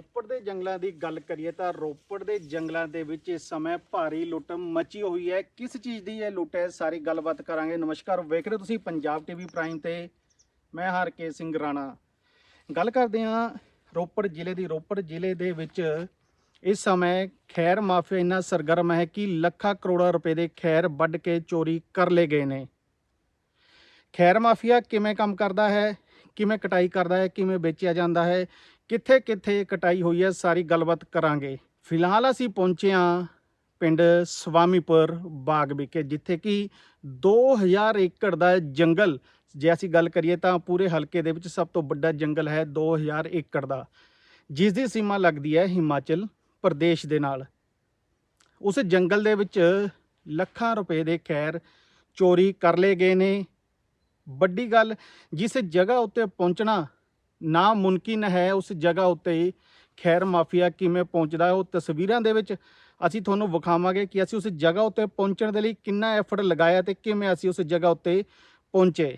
ਰੋਪੜ ਦੇ ਜੰਗਲਾਂ ਦੀ ਗੱਲ ਕਰੀਏ ਤਾਂ ਰੋਪੜ ਦੇ ਜੰਗਲਾਂ ਦੇ ਵਿੱਚ ਇਸ ਸਮੇਂ ਭਾਰੀ ਲੁੱਟ ਮਚੀ ਹੋਈ ਹੈ। ਕਿਸ ਚੀਜ਼ ਦੀ ਇਹ ਲੁੱਟ ਹੈ? ਸਾਰੀ ਗੱਲਬਾਤ ਕਰਾਂਗੇ। ਨਮਸਕਾਰ। ਵੇਖ ਰਹੇ ਹੋ ਤੁਸੀਂ ਪੰਜਾਬ ਟੀਵੀ ਪ੍ਰਾਈਮ ਤੇ ਮੈਂ ਹਰਕੇ ਸਿੰਘ ਰਾਣਾ। ਗੱਲ ਕਰਦੇ ਹਾਂ ਰੋਪੜ ਜ਼ਿਲ੍ਹੇ ਦੀ। ਰੋਪੜ ਜ਼ਿਲ੍ਹੇ ਦੇ ਵਿੱਚ ਇਸ ਸਮੇਂ ਖੈਰ ਮਾਫੀਆ ਇੰਨਾ ਸਰਗਰਮ ਹੈ ਕਿ ਲੱਖਾਂ ਕਰੋੜਾਂ ਰੁਪਏ ਦੇ ਖੈਰ ਵੱਢ ਕੇ ਚੋਰੀ ਕਰ ਲਏ ਗਏ ਨੇ। ਖੈਰ ਮਾਫੀਆ ਕਿਵੇਂ ਕੰਮ ਕਰਦਾ ਹੈ? ਕਿਵੇਂ ਕਟਾਈ ਕਰਦਾ ਹੈ? ਕਿਵੇਂ ਵੇਚਿਆ ਜਾਂਦਾ ਹੈ? ਕਿੱਥੇ ਕਿੱਥੇ ਕਟਾਈ ਹੋਈ ਹੈ, ਸਾਰੀ ਗੱਲਬਾਤ ਕਰਾਂਗੇ। ਫਿਲਹਾਲ ਅਸੀਂ ਪਹੁੰਚੇ ਹਾਂ ਪਿੰਡ ਸਵਾਮੀਪੁਰ ਬਾਗ ਵਿਖੇ, ਜਿੱਥੇ ਕਿ 2000 ਏਕੜ ਦਾ ਜੰਗਲ, ਜੇ ਅਸੀਂ ਗੱਲ ਕਰੀਏ ਤਾਂ ਪੂਰੇ ਹਲਕੇ ਦੇ ਵਿੱਚ ਸਭ ਤੋਂ ਵੱਡਾ ਜੰਗਲ ਹੈ 2000 ਏਕੜ ਦਾ, ਜਿਸ ਦੀ ਸੀਮਾ ਲੱਗਦੀ ਹੈ ਹਿਮਾਚਲ ਪ੍ਰਦੇਸ਼ ਦੇ ਨਾਲ। ਉਸ ਜੰਗਲ ਦੇ ਵਿੱਚ ਲੱਖਾਂ ਰੁਪਏ ਦੇ ਖੈਰ ਚੋਰੀ ਕਰ ਲਏ ਗਏ ਨੇ। ਵੱਡੀ ਗੱਲ, ਜਿਸ ਜਗ੍ਹਾ ਉੱਤੇ ਪਹੁੰਚਣਾ ਨਾ ਮੁਮਕਿਨ ਹੈ ਉਸ ਜਗ੍ਹਾ ਉੱਤੇ। ਖੈਰ, ਮਾਫੀਆ ਕਿਵੇਂ ਪਹੁੰਚਦਾ ਹੈ ਉਹ ਤਸਵੀਰਾਂ ਦੇ ਵਿੱਚ ਅਸੀਂ ਤੁਹਾਨੂੰ ਵਿਖਾਵਾਂਗੇ ਕਿ ਅਸੀਂ ਉਸ ਜਗ੍ਹਾ ਉੱਤੇ ਪਹੁੰਚਣ ਦੇ ਲਈ ਕਿੰਨਾ ਐਫਰਟ ਲਗਾਇਆ ਤੇ ਕਿਵੇਂ ਅਸੀਂ ਉਸ ਜਗ੍ਹਾ ਉੱਤੇ ਪਹੁੰਚੇ।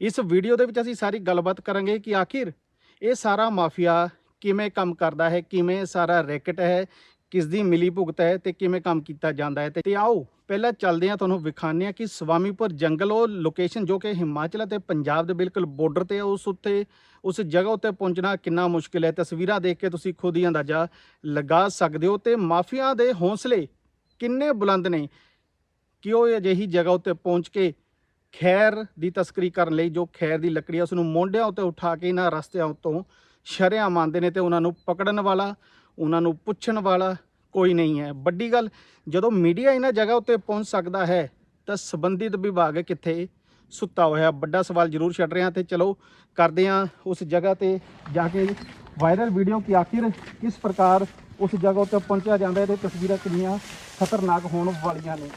ਇਸ ਵੀਡੀਓ ਦੇ ਵਿੱਚ ਅਸੀਂ ਸਾਰੀ ਗੱਲਬਾਤ ਕਰਾਂਗੇ ਕਿ ਆਖਿਰ ਇਹ ਸਾਰਾ ਮਾਫੀਆ ਕਿਵੇਂ ਕੰਮ ਕਰਦਾ ਹੈ, ਕਿਵੇਂ ਸਾਰਾ ਰੈਕਟ ਹੈ ਕਿਸ ਦੀ ਮਿਲੀ ਭੁਗਤ ਹੈ ਤੇ ਕਿਵੇਂ ਕੰਮ ਕੀਤਾ ਜਾਂਦਾ ਹੈ? ਤੇ ਆਓ, ਪਹਿਲਾਂ ਚੱਲਦੇ ਹਾਂ ਤੁਹਾਨੂੰ ਵਿਖਾਉਂਦੇ ਹਾਂ ਕਿ ਸਵਾਮੀਪੁਰ ਜੰਗਲ, ਉਹ ਲੋਕੇਸ਼ਨ ਜੋ ਕਿ ਹਿਮਾਚਲ ਅਤੇ ਪੰਜਾਬ ਦੇ ਬਿਲਕੁਲ ਬਾਰਡਰ ਤੇ ਹੈ ਉਸ ਉੱਤੇ, ਉਸ ਜਗ੍ਹਾ ਉੱਤੇ ਪਹੁੰਚਣਾ ਕਿੰਨਾ ਮੁਸ਼ਕਿਲ ਹੈ? ਤਸਵੀਰਾਂ ਦੇਖ ਕੇ ਤੁਸੀਂ ਖੁਦ ਹੀ ਅੰਦਾਜ਼ਾ ਲਗਾ ਸਕਦੇ ਹੋ। ਤੇ ਮਾਫੀਆ ਦੇ ਹੌਸਲੇ ਕਿੰਨੇ ਬੁਲੰਦ ਨੇ ਕਿ ਉਹ ਅਜਿਹੀ ਜਗ੍ਹਾ ਉੱਤੇ ਪਹੁੰਚ ਕੇ ਖੈਰ ਦੀ ਤਸਕਰੀ ਕਰਨ ਲਈ, ਜੋ ਖੈਰ ਦੀ ਲੱਕੜੀ ਹੈ ਉਸ ਨੂੰ ਮੋਢਿਆਂ ਉੱਤੇ ਉਠਾ ਕੇ ਇਹਨਾਂ ਰਸਤਿਆਂ ਉੱਤੋਂ ਸ਼ਰਿਆਂ ਮੰਨਦੇ ਨੇ ਤੇ ਉਹਨਾਂ ਨੂੰ ਪਕੜਨ ਵਾਲਾ ਉਹਨਾਂ ਨੂੰ ਪੁੱਛਣ ਵਾਲਾ ਕੋਈ ਨਹੀਂ ਹੈ। ਵੱਡੀ ਗੱਲ, ਜਦੋਂ ਮੀਡੀਆ ਇਹਨਾਂ ਜਗ੍ਹਾ ਉੱਤੇ ਪਹੁੰਚ ਸਕਦਾ ਹੈ, ਤਾਂ ਸੰਬੰਧਿਤ ਵਿਭਾਗ ਕਿੱਥੇ ਸੁੱਤਾ ਹੋਇਆ? ਵੱਡਾ ਸਵਾਲ ਜ਼ਰੂਰ ਛੱਡ ਰਿਹਾ ਤੇ ਚਲੋ ਕਰਦੇ ਹਾਂ ਉਸ ਜਗ੍ਹਾ ਤੇ ਜਾ ਕੇ ਵਾਇਰਲ ਵੀਡੀਓ ਕਿ ਆਖਿਰ ਕਿਸ ਪ੍ਰਕਾਰ ਉਸ ਜਗ੍ਹਾ ਉੱਤੇ ਪਹੁੰਚਿਆ ਜਾਂਦਾ ਹੈ ਤੇ ਤਸਵੀਰਾਂ ਕਿੰਨੀਆਂ ਖਤਰਨਾਕ ਹੋਣ ਵਾਲੀਆਂ ਨੇ।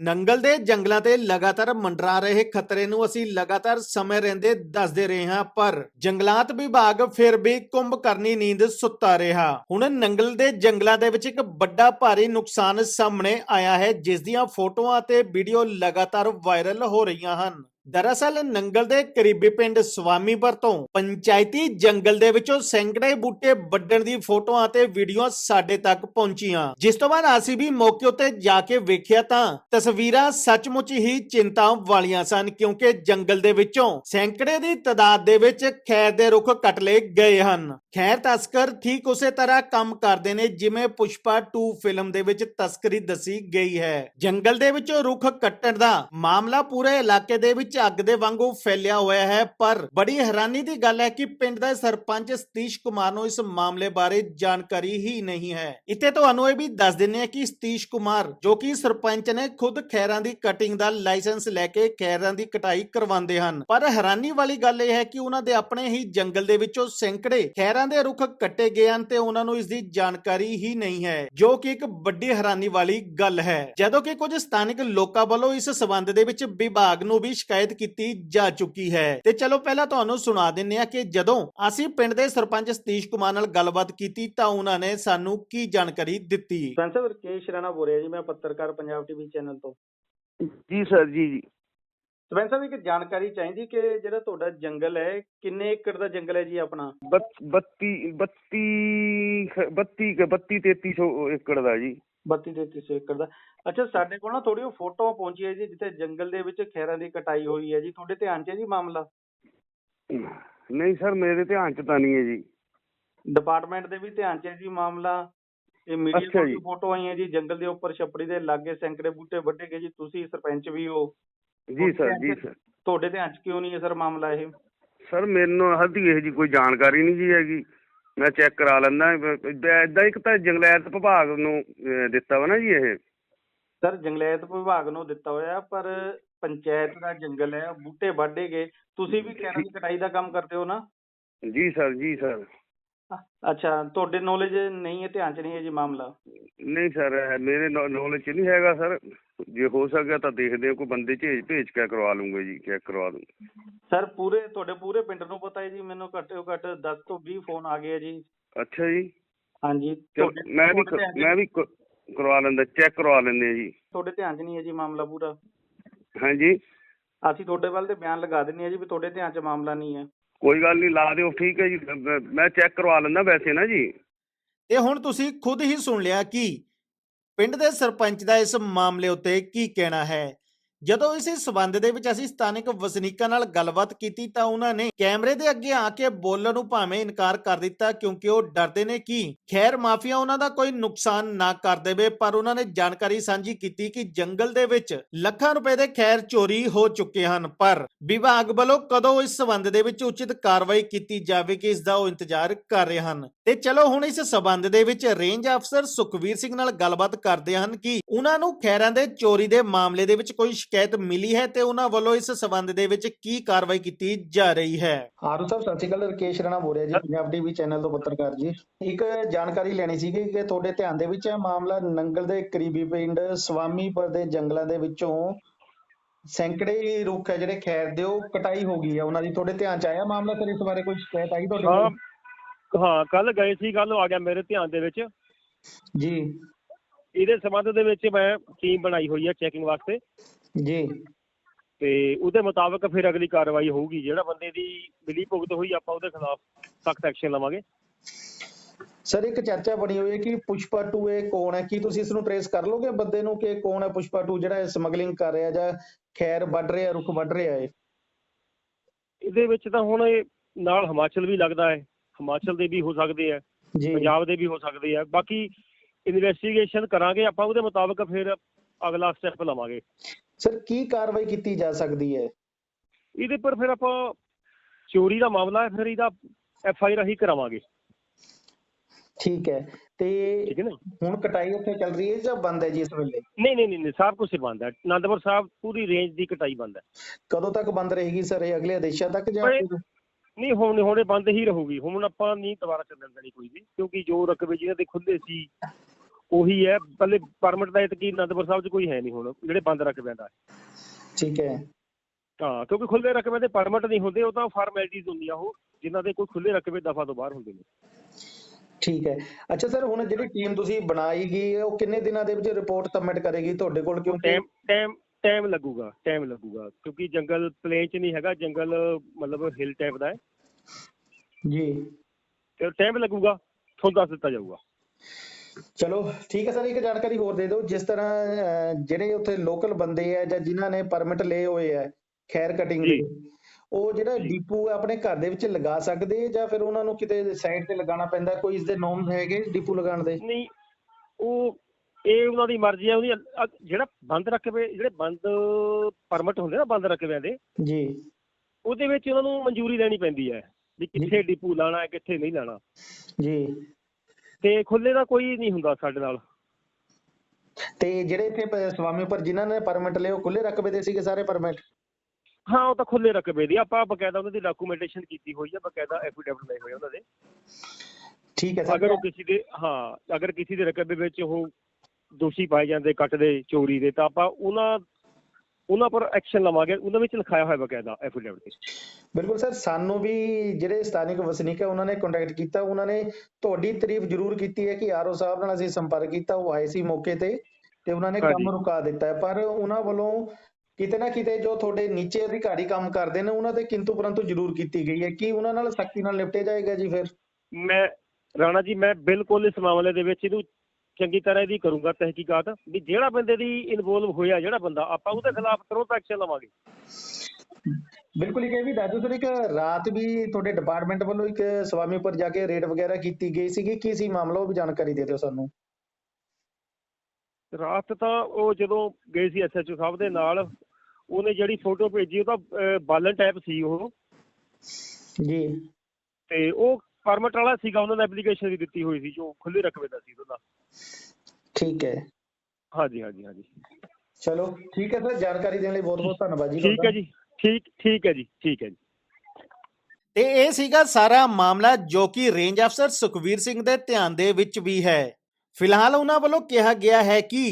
ਨੰਗਲ ਦੇ ਜੰਗਲਾਂ ਤੇ ਲਗਾਤਾਰ ਮੰਡਰਾ ਰਹੇ ਖਤਰੇ ਨੂੰ ਅਸੀਂ ਲਗਾਤਾਰ ਸਮੇਂ ਰਹਿੰਦੇ ਦੱਸਦੇ ਰਹੇ ਹਾਂ, ਪਰ ਜੰਗਲਾਤ ਵਿਭਾਗ ਫਿਰ ਵੀ ਕੁੰਭ ਕਰਨੀ ਨੀਂਦ ਸੁੱਤਾ ਰਿਹਾ। ਹੁਣ ਨੰਗਲ ਦੇ ਜੰਗਲਾਂ ਦੇ ਵਿੱਚ ਇੱਕ ਵੱਡਾ ਭਾਰੀ ਨੁਕਸਾਨ ਸਾਹਮਣੇ ਆਇਆ ਹੈ, ਜਿਸ ਦੀਆਂ ਫੋਟੋਆਂ ਤੇ ਵੀਡੀਓ ਲਗਾਤਾਰ ਵਾਇਰਲ ਹੋ ਰਹੀਆਂ ਹਨ। ਦਰਅਸਲ ਨੰਗਲ ਦੇ ਕਰੀਬੀ ਪਿੰਡ ਸਵਾਮੀਪੁਰ ਤੋਂ ਪੰਚਾਇਤੀ ਜੰਗਲ ਦੇ ਵਿੱਚੋਂ ਸੈਂਕੜੇ ਬੂਟੇ ਵੱਢਣ ਦੀ ਫੋਟੋਆਂ ਤੇ ਵੀਡੀਓ ਸਾਡੇ ਤੱਕ ਪਹੁੰਚੀਆਂ। ਜਿਸ ਤੋਂ ਬਾਅਦ ਅਸੀਂ ਵੀ ਮੌਕੇ ਉੱਤੇ ਜਾ ਕੇ ਵੇਖਿਆ ਤਾਂ ਤਸਵੀਰਾਂ ਸੱਚਮੁੱਚ ਹੀ ਚਿੰਤਾ ਵਾਲੀਆਂ ਸਨ ਕਿਉਂਕਿ ਜੰਗਲ ਦੇ ਵਿੱਚੋਂ ਸੈਂਕੜੇ ਦੀ ਤਦਾਦ ਦੇ ਵਿੱਚ ਖੈਰ ਦੇ ਰੁੱਖ ਕੱਟ ਲਏ ਗਏ ਹਨ। ਖੈਰ ਤਸਕਰ ਠੀਕ ਉਸੇ ਤਰ੍ਹਾਂ ਕੰਮ ਕਰਦੇ ਨੇ ਜਿਵੇਂ ਪੁਸ਼ਪਾ 2 ਫਿਲਮ ਦੇ ਵਿੱਚ ਤਸਕਰੀ ਦੱਸੀ ਗਈ ਹੈ। ਜੰਗਲ ਦੇ ਵਿੱਚੋਂ ਰੁੱਖ ਕੱਟਣ ਦਾ ਮਾਮਲਾ ਪੂਰੇ ਇਲਾਕੇ ਦੇ ਵਿੱਚ ਅੱਗ ਦੇ ਵਾਂਗੂ ਫੈਲਿਆ ਹੋਇਆ ਹੈ, ਪਰ ਬੜੀ ਹੈਰਾਨੀ ਦੀ ਗੱਲ ਹੈ ਕਿ ਪਿੰਡ ਦਾ ਸਰਪੰਚ ਸਤੀਸ਼ ਕੁਮਾਰ ਨੂੰ ਇਸ ਮਾਮਲੇ ਬਾਰੇ ਜਾਣਕਾਰੀ ਹੀ ਨਹੀਂ ਹੈ। ਇੱਥੇ ਤੁਹਾਨੂੰ ਇਹ ਵੀ ਦੱਸ ਦਿੰਨੇ ਆ ਕਿ ਸਤੀਸ਼ ਕੁਮਾਰ, ਜੋ ਕਿ ਸਰਪੰਚ ਨੇ ਖੁਦ ਖੈਰਾਂ ਦੀ ਕਟਿੰਗ ਦਾ ਲਾਇਸੈਂਸ ਲੈ ਕੇ ਖੈਰਾਂ ਦੀ ਕਟਾਈ ਕਰਵਾਉਂਦੇ ਹਨ। ਪਰ ਹੈਰਾਨੀ ਵਾਲੀ ਗੱਲ ਇਹ ਹੈ ਕਿ ਉਹਨਾਂ ਦੇ ਆਪਣੇ ਹੀ ਜੰਗਲ ਦੇ ਵਿੱਚੋਂ ਸੈਂਕੜੇ ਖੈਰਾਂ ਦੇ ਰੁੱਖ ਕੱਟੇ ਗਏ ਹਨ ਤੇ ਉਹਨਾਂ ਨੂੰ ਇਸ ਦੀ ਜਾਣਕਾਰੀ ਹੀ ਨਹੀਂ ਹੈ, ਜੋ ਕਿ ਇੱਕ ਵੱਡੀ ਹੈਰਾਨੀ ਵਾਲੀ ਗੱਲ ਹੈ। ਜਦੋਂ ਕਿ ਕੁਝ ਸਥਾਨਕ ਲੋਕਾਂ ਵੱਲੋਂ ਇਸ ਸਬੰਧ ਦੇ ਵਿੱਚ ਵਿਭਾਗ ਨੂੰ ਵੀ ਸ਼ਿਕਾਇਤ ਕੀਤੀ ਜਾ ਚੁੱਕੀ ਹੈ। ਤੇ ਚਲੋ ਪਹਿਲਾਂ ਤੁਹਾਨੂੰ ਸੁਣਾ ਦਿੰਨੇ ਆ ਕਿ ਜਦੋਂ ਅਸੀਂ ਪਿੰਡ ਦੇ ਸਰਪੰਚ ਸਤੀਸ਼ ਕੁਮਾਰ ਨਾਲ ਗੱਲਬਾਤ ਕੀਤੀ ਤਾਂ ਉਹਨਾਂ ਨੇ ਸਾਨੂੰ ਕੀ ਜਾਣਕਾਰੀ ਦਿੱਤੀ? ਸਰਪੰਚ ਰਕੇਸ਼ ਰਾਣਾ ਬੋਲ ਰਿਹਾ ਜੀ ਮੈਂ ਪੱਤਰਕਾਰ ਪੰਜਾਬ ਟੀਵੀ ਚੈਨਲ ਤੋਂ। ਜੀ ਸਰ ਜੀ ਜੀ। ਸਰਪੰਚ ਸਾਹਿਬ ਇੱਕ ਜਾਣਕਾਰੀ ਚਾਹੀਦੀ ਕਿ ਜਿਹੜਾ ਤੁਹਾਡਾ ਜੰਗਲ ਹੈ ਕਿੰਨੇ ਏਕੜ ਦਾ ਜੰਗਲ ਹੈ ਜੀ ਆਪਣਾ? ਬੱਤ- ਬੱਤੀ ਬੱਤੀ ਖ- ਬੱਤੀ ਕੁ- ਬੱਤੀ 3300 ਏਕੜ ਦਾ ਜੀ। 32 3300 ਏਕੜ ਦਾ ਅੱਛਾ ਸਾਡੇ ਕੋਲ ਨਾ ਥੋੜੀ ਉਹ ਫੋਟੋ ਪਹੁੰਚੀ ਹੈ ਜੀ ਜਿੱਥੇ ਜੰਗਲ ਦੇ ਵਿੱਚ ਖੈਰਾਂ ਦੀ ਕਟਾਈ ਹੋਈ ਹੈ ਜੀ। ਤੁਹਾਡੇ ਧਿਆਨ 'ਚ ਹੈ ਜੀ ਮਾਮਲਾ? ਨਹੀਂ ਸਰ ਮੇਰੇ ਧਿਆਨ ਚ ਤਾਂ ਨਹੀਂ ਹੈ ਜੀ। ਡਿਪਾਰਟਮੈਂਟ ਦੇ ਵੀ ਧਿਆਨ 'ਚ ਹੈ ਜੀ ਮਾਮਲਾ। ਇਹ ਮੀਡੀਆ ਅੱਛਾ ਕੋਲ ਜੀ। ਵੀ ਫੋਟੋ ਆਈਆਂ ਜੀ ਜੰਗਲ ਦੇ ਉੱਪਰ ਛੱਪੜੀ ਦੇ ਲਾਗੇ ਸੈਂਕੜੇ ਬੂਟੇ ਵੱਢੇ ਗਏ ਜੀ। ਤੁਸੀਂ ਸਰਪੰਚ ਵੀ ਹੋ। ਜੀ ਸਰ ਜੀ ਸਰ। ਤੁਹਾਡੇ ਧਿਆਨ 'ਚ ਕਿਉਂ ਨਹੀਂ ਹੈ ਸਰ ਮਾਮਲਾ ਇਹ? ਸਰ ਮੈਨੂੰ ਹੱਦੀ ਇਹ ਜੀ ਕੋਈ ਜਾਣਕਾਰੀ ਨਹੀਂ ਜੀ ਹੈਗੀ। ਮੈਂ ਚੈੱਕ ਕਰਾ ਲੈਂਦਾ ਇਦਾਂ ਇੱਕ ਤਾਂ ਜੰਗਲਾਤ ਵਿਭਾਗ ਨੂੰ ਦਿੱਤਾ ਵਾ ਨਾ ਜੀ ਇਹ। ਸਰ ਜੰਗਲਾਤ ਵਿਭਾਗ ਨੂੰ ਦਿੱਤਾ ਹੋਇਆ ਪਰ ਪੰਚਾਇਤ ਦਾ ਜੰਗਲ ਹੈ ਬੂਟੇ ਵੱਢੇ ਗਏ। ਤੁਸੀਂ ਵੀ ਦੀ ਕਟਾਈ ਦਾ ਕੰਮ ਕਰਦੇ ਹੋ ਨਾ? ਜੀ ਸਰ ਜੀ ਸਰ। ਅੱਛਾ ਤੁਹਾਡੇ ਨੌਲੇਜ ਨਹੀਂ ਹੈ ਧਿਆਨ 'ਚ ਨਹੀਂ ਹੈ ਜੀ ਮਾਮਲਾ? ਨਹੀਂ ਸਰ ਮੇਰੇ ਨੌਲੇਜ ਚ ਨਹੀਂ ਹੈਗਾ ਸਰ ਜੇ ਹੋ ਸਕਿਆ ਤਾਂ ਦੇਖਦੇ ਹਾਂ ਕੋਈ ਬੰਦੇ ਭੇਜ ਭੇਜ ਕੇ ਕਰਵਾ ਲੂੰਗਾ ਜੀ ਚੈੱਕ ਕਰਵਾ ਦੂੰ ਸਰ ਪੂਰੇ ਤੁਹਾਡੇ ਪੂਰੇ ਪਿੰਡ ਨੂੰ ਪਤਾ ਹੈ ਜੀ ਮੈਨੂੰ ਘੱਟੋ ਘੱਟ 10 ਤੋਂ 20 ਫੋਨ ਆ ਗਏ ਆ ਜੀ। ਅੱਛਾ ਜੀ। ਹਾਂਜੀ ਮੈਂ ਵੀ ਮੈਂ ਵੀ ਕਰਵਾ ਲੈਂਦਾ ਚੈੱਕ ਕਰਵਾ ਲੈਂਦੇ ਆ ਜੀ। ਤੁਹਾਡੇ ਧਿਆਨ 'ਚ ਨਹੀਂ ਹੈ ਜੀ ਮਾਮਲਾ ਪੂਰਾ? ਹਾਂਜੀ। ਅਸੀਂ ਤੁਹਾਡੇ ਵੱਲ ਤੇ ਬਿਆਨ ਲਗਾ ਦਿੰਦੇ ਹਾਂ ਜੀ ਵੀ ਤੁਹਾਡੇ ਧਿਆਨ 'ਚ ਮਾਮਲਾ ਨਹੀਂ ਹੈ। ਕੋਈ ਗੱਲ ਨਹੀਂ, ਲਾ ਦਿਓ, ਠੀਕ ਹੈ ਜੀ। ਮੈਂ ਚੈੱਕ ਕਰਵਾ ਲੈਂਦਾ ਵੈਸੇ ਨਾ ਜੀ। ਤੇ ਹੁਣ ਤੁਸੀਂ ਖੁਦ ਹੀ ਸੁਣ ਲਿਆ ਕਿ ਪਿੰਡ ਦੇ ਸਰਪੰਚ ਦਾ ਇਸ ਮਾਮਲੇ ਉੱਤੇ ਕੀ ਕਹਿਣਾ ਹੈ? ਜਦੋਂ ਇਸ ਸਬੰਧ ਦੇ ਵਿੱਚ ਅਸੀਂ ਸਥਾਨਕ ਵਸਨੀਕਾਂ ਨਾਲ ਗੱਲਬਾਤ ਕੀਤੀ ਤਾਂ ਉਹਨਾਂ ਨੇ ਕੈਮਰੇ ਦੇ ਅੱਗੇ ਆ ਕੇ ਬੋਲਣ ਨੂੰ ਭਾਵੇਂ ਇਨਕਾਰ ਕਰ ਦਿੱਤਾ ਕਿਉਂਕਿ ਉਹ ਡਰਦੇ ਨੇ ਕਿ ਖੈਰ ਮਾਫੀਆ ਉਹਨਾਂ ਦਾ ਕੋਈ ਨੁਕਸਾਨ ਨਾ ਕਰ ਦੇਵੇ, ਪਰ ਉਹਨਾਂ ਨੇ ਜਾਣਕਾਰੀ ਸਾਂਝੀ ਕੀਤੀ ਕਿ ਜੰਗਲ ਦੇ ਵਿੱਚ ਲੱਖਾਂ ਰੁਪਏ ਦੇ ਖੈਰ ਚੋਰੀ ਹੋ ਚੁੱਕੇ ਹਨ, ਪਰ ਵਿਭਾਗ ਵੱਲੋਂ ਕਦੋਂ ਇਸ ਸਬੰਧ ਦੇ ਵਿੱਚ ਉਚਿਤ ਕਾਰਵਾਈ ਕੀਤੀ ਜਾਵੇਗੀ ਇਸ ਦਾ ਉਹ ਇੰਤਜ਼ਾਰ ਕਰ ਰਹੇ ਹਨ? ਤੇ ਚਲੋ ਹੁਣ ਇਸ ਸਬੰਧ ਦੇ ਵਿੱਚ ਰੇਂਜ ਅਫਸਰ ਸੁਖਵੀਰ ਸਿੰਘ ਨਾਲ ਗੱਲਬਾਤ ਕਰਦੇ ਹਨ ਕਿ ਉਹਨਾਂ ਨੂੰ ਖੈਰਾਂ ਦੇ ਚੋਰੀ ਦੇ ਮਾਮਲੇ ਦੇ ਵਿੱਚ ਕੋਈ ਸ਼ਿਕਾਇਤ ਮਿਲੀ ਹੈ ਤੇ ਉਹਨਾਂ ਵੱਲੋਂ ਇਸ ਸਬੰਧ ਦੇ ਵਿੱਚ ਕੀ ਕਾਰਵਾਈ ਕੀਤੀ ਜਾ ਰਹੀ ਹੈ? ਆਰੂ ਸਾਹਿਬ ਸਤਿ ਸ਼੍ਰੀ ਅਕਾਲ ਰਕੇਸ਼ ਰਾਣਾ ਬੋਲ ਰਿਹਾ ਜੀ ਪੰਜਾਬ ਟੀਵੀ ਚੈਨਲ ਤੋਂ ਪੱਤਰਕਾਰ ਜੀ। ਇੱਕ ਜਾਣਕਾਰੀ ਲੈਣੀ ਸੀਗੀ ਕਿ ਤੁਹਾਡੇ ਧਿਆਨ ਦੇ ਵਿੱਚ ਇਹ ਮਾਮਲਾ ਨੰਗਲ ਦੇ ਕਰੀਬੀ ਪਿੰਡ ਸਵਾਮੀਪੁਰ ਦੇ ਜੰਗਲਾਂ ਦੇ ਵਿੱਚੋਂ ਸੈਂਕੜੇ ਹੀ ਰੁੱਖ ਹੈ ਜਿਹੜੇ ਖੈਰ ਦੇ ਉਹ ਕਟਾਈ ਹੋ ਗਈ ਹੈ ਉਹਨਾਂ ਦੀ ਤੁਹਾਡੇ ਧਿਆਨ ਚ ਆਇਆ ਮਾਮਲਾ ਸਰ ਇਸ ਬਾਰੇ ਕੋਈ ਸ਼ਿਕਾਇਤ ਆਈ ਤੁਹਾਡੇ ਹਾਂ ਕੋਲ? ਹਾਂ ਕੱਲ ਗਏ ਸੀ ਕੱਲ ਆ ਗਿਆ ਮੇਰੇ ਧਿਆਨ ਦੇ ਵਿੱਚ। ਜੀ। ਇਹਦੇ ਸੰਬੰਧ ਦੇ ਵਿੱਚ ਮੈਂ ਟੀਮ ਬਣਾਈ ਹੋਈ ਹੈ ਚੈਕਿੰਗ ਵਾਸਤੇ। ਜੀ। ਤੇ ਉਹਦੇ ਮੁਤਾਬਕ ਫਿਰ ਅਗਲੀ ਕਾਰਵਾਈ ਹੋਊਗੀ। ਜਿਹੜਾ ਬੰਦੇ ਦੀ ਮਿਲੀ ਭੁਗਤ ਹੋਈ ਆਪਾਂ ਉਹਦੇ ਖਿਲਾਫ ਸਖਤ ਐਕਸ਼ਨ ਲਵਾਂਗੇ। ਸਰ ਇੱਕ ਚਰਚਾ ਬਣੀ ਹੋਈ ਹੈ ਕਿ ਪੁਸ਼ਪਾ 2 ਇਹ ਕੌਣ ਹੈ? ਕੀ ਤੁਸੀਂ ਇਸ ਨੂੰ ਟਰੇਸ ਕਰ ਲੋਗੇ ਬੰਦੇ ਨੂੰ ਕਿ ਇਹ ਕੌਣ ਹੈ ਪੁਸ਼ਪਾ 2 ਜਿਹੜਾ ਸਮਗਲਿੰਗ ਕਰ ਰਿਹਾ ਜਾਂ ਖੈਰ ਵੱਢ ਰਿਹਾ ਰੁੱਖ ਵੱਢ ਰਿਹਾ ਹੈ ਇਹਦੇ ਵਿੱਚ ਤਾਂ ਹੁਣ ਇਹ ਨਾਲ ਹਿਮਾਚਲ ਵੀ ਲੱਗਦਾ ਹੈ। ਹਿਮਾਚਲ ਦੇ ਵੀ ਹੋ ਸਕਦੇ ਆ ਪੰਜਾਬ ਦੇ ਵੀ ਹੋ ਸਕਦੇ ਆ ਬਾਕੀ ਇਨਵੈਸਟੀਗੇਸ਼ਨ ਕਰਾਂਗੇ ਆਪਾਂ। ਉਹਦੇ ਮੁਤਾਬਕ ਫਿਰ ਅਗਲਾ ਸਟੈਪ ਲਵਾਂਗੇ। ਸਰ ਕੀ ਕਾਰਵਾਈ ਕੀਤੀ ਜਾ ਸਕਦੀ ਹੈ? ਇਹਦੇ ਪਰ ਫਿਰ ਆਪਾਂ ਚੋਰੀ ਦਾ ਮਾਮਲਾ ਹੈ ਫਿਰ ਇਹਦਾ ਐਫ ਆਈ ਆਰ ਕਰਾਵਾਂਗੇ। ਠੀਕ ਹੈ। ਤੇ ਠੀਕ ਹੈ ਨਾ? ਹੁਣ ਕਟਾਈ ਉੱਥੇ ਚੱਲ ਰਹੀ ਹੈ ਜਾਂ ਬੰਦ ਹੈ ਜੀ ਇਸ ਵੇਲੇ? ਨਹੀਂ ਨਹੀਂ ਨਹੀਂ ਸਭ ਕੁਝ ਬੰਦ ਹੈ। ਆਨੰਦਪੁਰ ਸਾਹਿਬ ਪੂਰੀ ਰੇਂਜ ਦੀ ਕਟਾਈ ਬੰਦ ਹੈ। ਕਦੋਂ ਤੱਕ ਬੰਦ ਰਹੇਗੀ ਸਰ ਇਹ ਅਗਲੇ ਆਦੇਸ਼ਾਂ ਤੱਕ ਜਾਂ ਨਹੀਂ ਹੁਣ ਹੁਣੇ ਬੰਦ ਹੀ ਰਹੂਗੀ। ਹੁਣ ਆਪਾਂ ਨਹੀਂ ਦੁਬਾਰਾ ਚੱਲਣ ਦੇਣੀ ਕੋਈ ਵੀ ਕਿਉਂਕਿ ਜੋ ਰਕਬੇ ਜਿਹਨਾਂ ਦੇ ਖੁੱਲੇ ਸੀ ਉਹੀ ਹੈ ਪਹਿਲੇ ਪਰਮਿਟ ਦਾ ਇਤਕੀ ਆਨੰਦਪੁਰ ਸਾਹਿਬ 'ਚ ਕੋਈ ਹੈ ਨਹੀਂ ਹੁਣ ਜਿਹੜੇ ਬੰਦ ਰਕਬਿਆਂ ਦਾ। ਠੀਕ ਹੈ। ਹਾਂ ਕਿਉਂਕਿ ਖੁੱਲੇ ਰਕਬੇ ਦੇ ਪਰਮਿਟ ਨਹੀਂ ਹੁੰਦੇ ਉਹ ਤਾਂ ਫਾਰਮੈਲਿਟੀਜ਼ ਹੁੰਦੀਆਂ ਉਹ ਜਿਨ੍ਹਾਂ ਦੇ ਕੋਈ ਖੁੱਲੇ ਰਕਬੇ ਦਫਾ ਤੋਂ ਬਾਹਰ ਹੁੰਦੇ ਨੇ। ਠੀਕ ਹੈ। ਅੱਛਾ ਸਰ ਹੁਣ ਜਿਹੜੀ ਟੀਮ ਤੁਸੀਂ ਬਣਾਈ ਗਈ ਹੈ ਉਹ ਕਿੰਨੇ ਦਿਨਾਂ ਦੇ ਵਿੱਚ ਰਿਪੋਰਟ ਸਬਮਿਟ ਕਰੇਗੀ ਤੁਹਾਡੇ ਕੋਲ? ਕਿਉਂਕਿ ਟਾਈਮ ਟਾਈਮ ਟਾਈਮ ਲੱਗੂਗਾ ਟਾਈਮ ਲੱਗੂਗਾ ਕਿਉਂਕਿ ਜੰਗਲ ਪਲੇਨ 'ਚ ਨਹੀਂ ਹੈਗਾ ਜੰਗਲ ਮਤਲਬ ਹਿਲ ਟਾਈਪ ਦਾ ਹੈ। ਜੀ। ਤੇ ਟਾਈਮ ਲੱਗੂਗਾ ਤੁਹਾਨੂੰ ਦੱਸ ਦਿੱਤਾ ਜਾਊਗਾ। ਚਲੋ ਠੀਕ ਹੈ ਸਰ ਇੱਕ ਜਾਣਕਾਰੀ ਹੋਰ ਦੇ ਦਿਓ। ਜਿਸ ਤਰ੍ਹਾਂ ਅਹ, ਜਿਹੜੇ ਉੱਥੇ ਲੋਕਲ ਬੰਦੇ ਆ ਜਾਂ ਜਿਨ੍ਹਾਂ ਨੇ ਪਰਮਿਟ ਲਏ ਹੋਏ ਆ ਖੈਰ ਕਟਿੰਗ ਦੇ ਜੀ। ਉਹ ਜਿਹੜਾ ਡੀਪੂ ਹੈ ਆਪਣੇ ਘਰ ਦੇ ਵਿੱਚ ਲਗਾ ਸਕਦੇ ਆ ਜਾਂ ਫਿਰ ਉਹਨਾਂ ਨੂੰ ਕਿਤੇ ਸਾਈਡ ਤੇ ਲਗਾਉਣਾ ਪੈਂਦਾ? ਕੋਈ ਇਸ ਦੇ ਨੋਮ ਹੈਗੇ ਡੀਪੂ ਲਗਾਉਣ ਦੇ? ਨਹੀਂ ਉਹ ਇਹ ਉਹਨਾਂ ਦੀ ਮਰਜ਼ੀ ਹੈ ਉਹਦੀ ਅ- ਅ- ਜਿਹੜਾ ਬੰਦ ਰਕਬੇ ਜਿਹੜੇ ਬੰਦ ਪਰਮਿਟ ਹੁੰਦੇ ਨਾ ਬੰਦ ਰਕਬਿਆਂ ਦੇ ਜੀ। ਉਹਦੇ ਵਿੱਚ ਉਹਨਾਂ ਨੂੰ ਮਨਜ਼ੂਰੀ ਲੈਣੀ ਪੈਂਦੀ ਹੈ ਵੀ ਕਿੱਥੇ ਡਿਪੂ ਲਾਣਾ ਹੈ ਕਿੱਥੇ ਨਹੀਂ ਲਾਣਾ ਜੀ। ਤੇ ਖੁੱਲੇ ਦਾ ਕੋਈ ਨਹੀਂ ਹੁੰਦਾ ਸਾਡੇ ਨਾਲ। ਤੇ ਜਿਹੜੇ ਇੱਥੇ ਪ- ਸਵਾਮੀਪੁਰ ਜਿਨ੍ਹਾਂ ਨੇ ਪਰਮਿਟ ਲਏ ਉਹ ਖੁੱਲੇ ਰਕਬੇ ਦੇ ਸੀਗੇ ਸਾਰੇ ਪਰਮਿਟ ਹਾਂ ਉਹ ਤਾਂ ਖੁੱਲੇ ਰਕਬੇ ਦੀ। ਆਪਾਂ ਬਕਾਇਦਾ ਉਹਨਾਂ ਦੀ ਡਾਕੂਮੈਂਟੇਸ਼ਨ ਕੀਤੀ ਹੋਈ ਹੈ ਬਕਾਇਦਾ ਐਫੀਡੇਵਿਟ ਲਏ ਹੋਏ ਉਹਨਾਂ ਦੇ। ਠੀਕ ਹੈ ਸਰ। ਅਗਰ ਉਹ ਕਿਸੇ ਦੇ ਹਾਂ ਅਗਰ ਕਿਸੇ ਦੇ ਰਕਬੇ ਵਿੱਚ ਉਹ ਦੋਸ਼ੀ ਪਾਏ ਜਾਂਦੇ ਕੱਟ ਦੇ ਚੋਰੀ ਦੇ ਤਾਂ ਆਪਾਂ ਉਹਨਾਂ ਉਹਨਾਂ ਪਰ ਐਕਸ਼ਨ ਲਵਾਂਗੇ ਉਹਨਾਂ ਵਿੱਚ ਲਿਖਾਇਆ ਹੋਇਆ ਬਕਾਇਦਾ ਐਫੀਡੇਵਿਟ ਤੇ। ਬਿਲਕੁਲ ਸਰ ਸਾਨੂੰ ਵੀ ਜਿਹੜੇ ਸਥਾਨਿਕ ਵਸਨੀਕ ਹੈ ਉਹਨਾਂ ਨੇ ਕੰਟੈਕਟ ਕੀਤਾ ਉਹਨਾਂ ਨੇ ਤੁਹਾਡੀ ਤਾਰੀਫ ਜ਼ਰੂਰ ਕੀਤੀ ਹੈ ਕਿ ਆਰਓ ਸਾਹਿਬ ਨਾਲ ਅਸੀਂ ਸੰਪਰਕ ਕੀਤਾ ਉਹ ਆਏ ਸੀ ਮੌਕੇ ਤੇ ਤੇ ਉਹਨਾਂ ਨੇ ਕੰਮ। ਰੁਕਾ ਦਿੱਤਾ ਪਰ ਉਹਨਾਂ ਵੱਲੋਂ ਕਿਤੇ ਨਾ ਕਿਤੇ ਜੋ ਤੁਹਾਡੇ ਨੀਚੇ ਅਧਿਕਾਰੀ ਕੰਮ ਕਰਦੇ ਨੇ ਉਹਨਾਂ ਤੇ ਕਿੰਤੂ ਪਰੰਤੂ ਜ਼ਰੂਰ ਕੀਤੀ ਗਈ ਹੈ। ਕਿ ਉਹਨਾਂ ਨਾਲ ਸਖਤੀ ਨਾਲ ਨਿਪਟਿਆ ਜਾਏਗਾ ਜੀ ਫਿਰ? ਮੈਂ ਰਾਣਾ ਜੀ ਮੈਂ ਬਿਲਕੁਲ ਇਸ ਮਾਮਲੇ ਦੇ ਵਿੱਚ ਇਹਨੂੰ ਚੰਗੀ ਤਰ੍ਹਾਂ ਇਹਦੀ ਕਰੂੰਗਾ ਤਹਿਕੀਕਾਤ ਵੀ ਜਿਹੜਾ ਬੰਦੇ ਦੀ ਇਨਵੋਲਵ ਹੋਇਆ ਜਿਹੜਾ ਬੰਦਾ ਆਪਾਂ ਉਹਦੇ ਖਿਲਾਫ ਤੁਰੰਤ ਐਕਸ਼ਨ ਲਵਾਂਗੇ। ਬਿਲਕੁਲ ਹੀ ਵੀ ਦੱਸੋ ਸਰ ਇੱਕ ਰਾਤ ਵੀ ਤੁਹਾਡੇ ਡਿਪਾਰਟਮੈਂਟ ਵੱਲੋਂ ਇੱਕ ਸਵਾਮੀਪੁਰ ਜਾ ਕੇ ਰੇਡ ਵਗੈਰਾ ਕੀਤੀ ਗਈ ਸੀਗੀ ਕੀ ਸੀ ਮਾਮਲਾ ਉਹ ਵੀ ਜਾਣਕਾਰੀ ਦੇ ਦਿਓ ਸਾਨੂੰ। ਰਾਤ ਤਾਂ ਉਹ ਜਦੋਂ ਗਏ ਸੀ ਐਸਐਚਓ ਸਾਹਿਬ ਦੇ ਨਾਲ ਉਹਨੇ ਜਿਹੜੀ ਫੋਟੋ ਭੇਜੀ ਉਹ ਤਾਂ ਬਾਲਣ ਟਾਈਪ ਸੀ ਉਹ। ਜੀ। ਤੇ ਉਹ ਪਰਮਿਟ ਵਾਲਾ ਸੀਗਾ ਉਹਨਾਂ ਨੇ ਐਪਲੀਕੇਸ਼ਨ ਵੀ ਦਿੱਤੀ ਹੋਈ ਸੀ ਜੋ ਖੁੱਲੇ ਰਕਬੇ ਦਾ ਸੀ ਉਹਦਾ ਠੀਕ ਹੈ। ਹਾਂਜੀ ਹਾਂਜੀ ਹਾਂਜੀ। ਚਲੋ ਠੀਕ ਹੈ ਸਰ ਜਾਣਕਾਰੀ ਦੇਣ ਲਈ ਬਹੁਤ ਬਹੁਤ ਧੰਨਵਾਦ ਜੀ ਠੀਕ ਹੈ। ਜੀ ਠੀਕ ਠੀਕ ਹੈ ਜੀ ਠੀਕ ਹੈ ਜੀ। ਤੇ ਇਹ ਸੀਗਾ ਸਾਰਾ ਮਾਮਲਾ ਜੋ ਕਿ ਰੇਂਜ ਅਫਸਰ ਸੁਖਵੀਰ ਸਿੰਘ ਦੇ ਧਿਆਨ ਦੇ ਵਿੱਚ ਵੀ ਹੈ। ਫਿਲਹਾਲ ਉਹਨਾਂ ਵੱਲੋਂ ਕਿਹਾ ਗਿਆ ਹੈ ਕਿ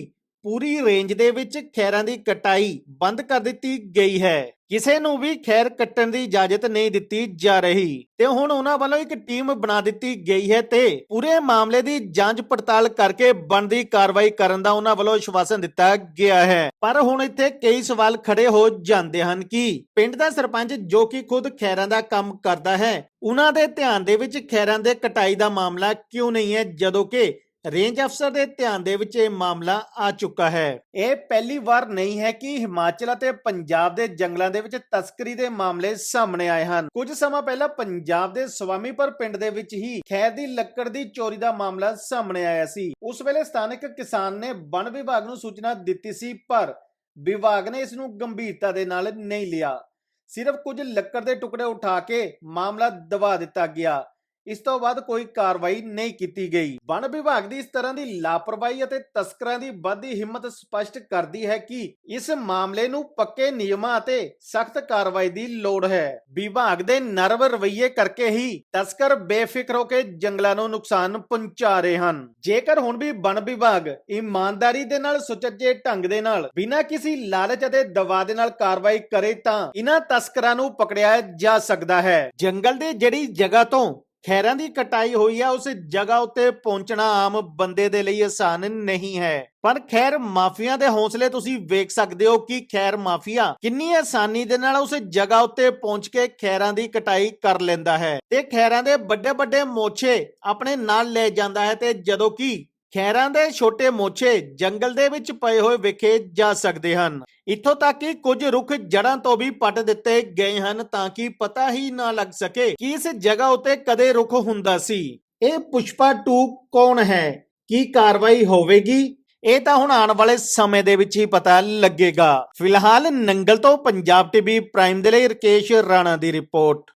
ਪੂਰੀ ਰੇਂਜ ਦੇ ਵਿੱਚ ਖੈਰਾਂ ਦੀ ਕਟਾਈ ਬੰਦ ਕਰ ਦਿੱਤੀ ਗਈ ਹੈ। ਕਿਸੇ ਨੂੰ ਵੀ ਖੈਰ ਕੱਟਣ ਦੀ ਇਜਾਜ਼ਤ ਨਹੀਂ ਦਿੱਤੀ ਜਾ ਰਹੀ। ਤੇ ਹੁਣ ਉਹਨਾਂ ਵੱਲੋਂ ਇੱਕ ਟੀਮ ਬਣਾ ਦਿੱਤੀ ਗਈ ਹੈ ਤੇ ਪੂਰੇ ਮਾਮਲੇ ਦੀ ਜਾਂਚ ਪੜਤਾਲ ਕਰਕੇ ਬਣਦੀ ਕਾਰਵਾਈ ਕਰਨ ਦਾ ਉਹਨਾਂ ਵੱਲੋਂ ਆਸ਼ਵਾਸਨ ਦਿੱਤਾ ਗਿਆ ਹੈ। ਪਰ ਹੁਣ ਇੱਥੇ ਕਈ ਸਵਾਲ ਖੜੇ ਹੋ ਜਾਂਦੇ ਹਨ ਕਿ ਪਿੰਡ ਦਾ ਸਰਪੰਚ ਜੋ ਕਿ ਖੁਦ ਖੈਰਾਂ ਦਾ ਕੰਮ ਕਰਦਾ ਹੈ, ਉਹਨਾਂ ਦੇ ਧਿਆਨ ਦੇ ਵਿੱਚ ਖੈਰਾਂ ਦੇ ਕਟਾਈ ਦਾ ਮਾਮਲਾ ਕਿਉਂ ਨਹੀਂ ਹੈ, ਜਦੋਂ ਕਿ ਰੇਂਜ ਅਫਸਰ ਦੇ ਧਿਆਨ ਦੇ ਵਿੱਚ ਇਹ ਮਾਮਲਾ ਆ ਚੁੱਕਾ ਹੈ। ਇਹ ਪਹਿਲੀ ਵਾਰ ਨਹੀਂ ਹੈ ਕਿ ਹਿਮਾਚਲ ਅਤੇ ਪੰਜਾਬ ਦੇ ਜੰਗਲਾਂ ਦੇ ਵਿੱਚ ਤਸਕਰੀ ਦੇ ਮਾਮਲੇ ਸਾਹਮਣੇ ਆਏ ਹਨ। ਕੁਝ ਸਮਾਂ ਪਹਿਲਾਂ ਪੰਜਾਬ ਦੇ ਸਵਾਮੀਪੁਰ ਪਿੰਡ ਦੇ ਵਿੱਚ ਹੀ ਖੈਰ ਦੀ ਲੱਕੜ ਦੀ ਚੋਰੀ ਦਾ ਮਾਮਲਾ ਸਾਹਮਣੇ ਆਇਆ ਸੀ। ਉਸ ਵੇਲੇ ਸਥਾਨਕ ਕਿਸਾਨ ਨੇ ਵਣ ਵਿਭਾਗ ਨੂੰ ਸੂਚਨਾ ਦਿੱਤੀ ਸੀ, ਪਰ ਵਿਭਾਗ ਨੇ ਇਸ ਨੂੰ ਗੰਭੀਰਤਾ ਦੇ ਨਾਲ ਨਹੀਂ ਲਿਆ। ਸਿਰਫ ਕੁਝ ਲੱਕੜ ਦੇ ਟੁਕੜੇ ਉਠਾ ਕੇ ਮਾਮਲਾ ਦਬਾ ਦਿੱਤਾ ਗਿਆ। ਇਸ ਤੋਂ ਬਾਅਦ ਕੋਈ ਕਾਰਵਾਈ ਨਹੀਂ ਕੀਤੀ ਗਈ। ਵਣ ਵਿਭਾਗ ਦੀ ਇਸ ਤਰ੍ਹਾਂ ਦੀ ਲਾਪਰਵਾਹੀ ਅਤੇ ਤਸਕਰਾਂ ਦੀ ਵੱਧਦੀ ਹਿੰਮਤ ਸਪਸ਼ਟ ਕਰਦੀ ਹੈ ਕਿ ਇਸ ਮਾਮਲੇ ਨੂੰ ਪੱਕੇ ਨਿਯਮਾਂ ਅਤੇ ਸਖਤ ਕਾਰਵਾਈ ਦੀ ਲੋੜ ਹੈ। ਵਿਭਾਗ ਦੇ ਨਰਵ ਰਵੱਈਏ ਕਰਕੇ ਹੀ ਤਸਕਰ ਬੇਫਿਕਰ ਹੋ ਕੇ ਜੰਗਲਾਂ ਨੂੰ ਨੁਕਸਾਨ ਪਹੁੰਚਾ ਰਹੇ ਹਨ। ਜੇਕਰ ਹੁਣ ਵੀ ਵਣ ਵਿਭਾਗ ਇਮਾਨਦਾਰੀ ਦੇ ਨਾਲ ਸੁਚੱਜੇ ਢੰਗ ਦੇ ਨਾਲ ਬਿਨਾਂ ਕਿਸੇ ਲਾਲਚ ਅਤੇ ਦਵਾ ਦੇ ਨਾਲ ਕਾਰਵਾਈ ਕਰੇ ਤਾਂ ਇਹਨਾਂ ਤਸਕਰਾਂ ਨੂੰ ਪਕੜਿਆ ਜਾ ਸਕਦਾ ਹੈ। ਜੰਗਲ ਦੇ ਜਿਹੜੀ ਜਗ੍ਹਾ ਤੋਂ ਖੈਰਾਂ ਦੀ ਕਟਾਈ ਹੋਈ ਹੈ ਉਸ ਜਗ੍ਹਾ ਉੱਤੇ ਪਹੁੰਚਣਾ ਆਮ ਬੰਦੇ ਦੇ ਲਈ ਆਸਾਨ ਨਹੀਂ ਹੈ। ਪਰ ਖੈਰ ਮਾਫੀਆ ਦੇ ਹੌਸਲੇ ਤੁਸੀਂ ਵੇਖ ਸਕਦੇ ਹੋ ਕਿ ਖੈਰ ਮਾਫੀਆ ਕਿੰਨੀ ਆਸਾਨੀ ਦੇ ਨਾਲ ਉਸ ਜਗ੍ਹਾ ਉੱਤੇ ਪਹੁੰਚ ਕੇ ਖੈਰਾਂ ਦੀ ਕਟਾਈ ਕਰ ਲੈਂਦਾ ਹੈ। ਤੇ ਖੈਰਾਂ ਦੇ ਵੱਡੇ ਵੱਡੇ ਮੋਛੇ ਆਪਣੇ ਨਾਲ ਲੈ ਜਾਂਦਾ ਹੈ ਤੇ ਜਦੋਂ ਕਿ ਖੈਰਾਂ ਦੇ ਛੋਟੇ ਮੋਛੇ ਜੰਗਲ ਦੇ ਵਿੱਚ ਪਏ ਹੋਏ ਵੇਖੇ ਜਾ ਸਕਦੇ ਹਨ। ਇੱਥੋਂ ਤੱਕ ਕਿ ਕੁਝ ਰੁੱਖ ਜੜਾਂ ਤੋਂ ਵੀ ਪੱਟ ਦਿੱਤੇ ਗਏ ਹਨ ਤਾਂ ਕਿ ਪਤਾ ਹੀ ਨਾ ਲੱਗ ਸਕੇ ਕਿ ਇਸ ਜਗ੍ਹਾ ਉੱਤੇ ਕਦੇ ਰੁੱਖ ਹੁੰਦਾ ਸੀ। ਇਹ ਪੁਸ਼ਪਾ 2 ਕੌਣ ਹੈ? ਕੀ ਕਾਰਵਾਈ ਹੋਵੇਗੀ? ਇਹ ਤਾਂ ਹੁਣ ਆਉਣ ਵਾਲੇ ਸਮੇਂ ਦੇ ਵਿੱਚ ਹੀ ਪਤਾ ਲੱਗੇਗਾ। ਫਿਲਹਾਲ ਨੰਗਲ ਤੋਂ ਪੰਜਾਬ ਟੀਵੀ ਪ੍ਰਾਈਮ ਦੇ ਲਈ ਰਕੇਸ਼ ਰਾਣਾ ਦੀ ਰਿਪੋਰਟ।